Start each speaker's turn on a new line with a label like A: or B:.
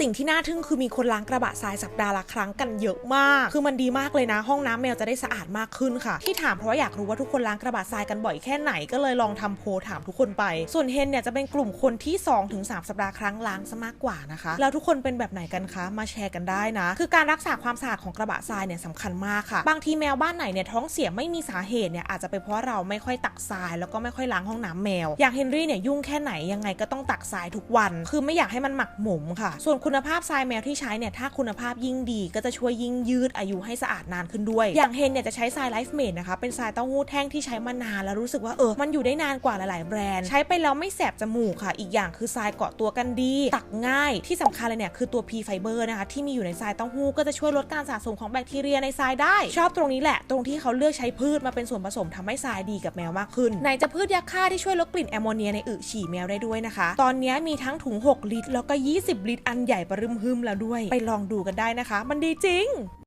A: สิ่งที่น่าทึ่งคือมีคนล้างกระบะทรายสัปดาห์ละครั้งกันเยอะมาก คือมันดีมากเลยนะ ห้องน้ำแมวจะได้สะอาดมากขึ้นค่ะ ที่ถามเพราะว่าอยากรู้ว่าทุกคนล้างกระบะทรายกันบ่อยแค่ไหนก็เลยลองทำโพลถามทุกคนไป ส่วนเฮนเนี่ยจะเป็นกลุ่มคนที่ 2-3 สัปดาห์ครั้งล้างซะมากกว่านะคะ แล้วทุกคนเป็นแบบไหนกันคะ มาแชร์กันได้นะ คือการรักษาความสะอาดของกระบะทรายเนี่ยสำคัญมากค่ะ บางทีแมวบ้านไหนเนี่ยท้องเสียไม่มีสาเหตุเนี่ยอาจจะเป็นเพราะเราไม่ค่อยตักทรายแล้วก็ไม่ค่อยล้างห้องน้ำแมว อย่างเฮนรี่เนี่ยยุ่งแค่ไหนยังไงก็ต้องตักทรายทุกวัน คือไม่อยากให้มันหมักหมมค่ะ ส่วนคุณภาพทรายแมวที่ใช้เนี่ยถ้าคุณภาพยิ่งดี ก็จะช่วยยิ่งยืดอายุให้สะอาดนานขึ้นด้วย อย่างเฮนเนี่ยจะใช้ทรายไลฟ์เมดนะคะเป็นทรายเต้าหู้แท่งที่ใช้มานานแล้วรู้สึกว่าเออมันอยู่ได้นานกว่าหลายๆแบรนด์ ใช้ไปแล้วไม่แสบจมูกค่ะ อีกอย่างคือทรายเกาะตัวกันดี ตักง่ายที่สำคัญเลยเนี่ยคือตัว P fiber นะคะที่มีอยู่ในทรายเต้าหู้ก็จะช่วยลดการสะสมของแบคทีเรียในทรายได้ ชอบตรงนี้แหละ ตรงที่เขาเลือกใช้พืชมาเป็นส่วนผสมทำให้ทรายดีกับแมวมากขึ้นไหนจะพืชยาฆ่าที่ช่วยลดกลิ่นแอมโมเนียในอึฉี่แมวได้ด้วยนะคะ ตอนนี้มีทั้งถุง 6 ลิตร แล้วก็ 20 ลิตรอันใญ่ประรึมหึมแล้วด้วย ไปลองดูกันได้นะคะ มันดีจริง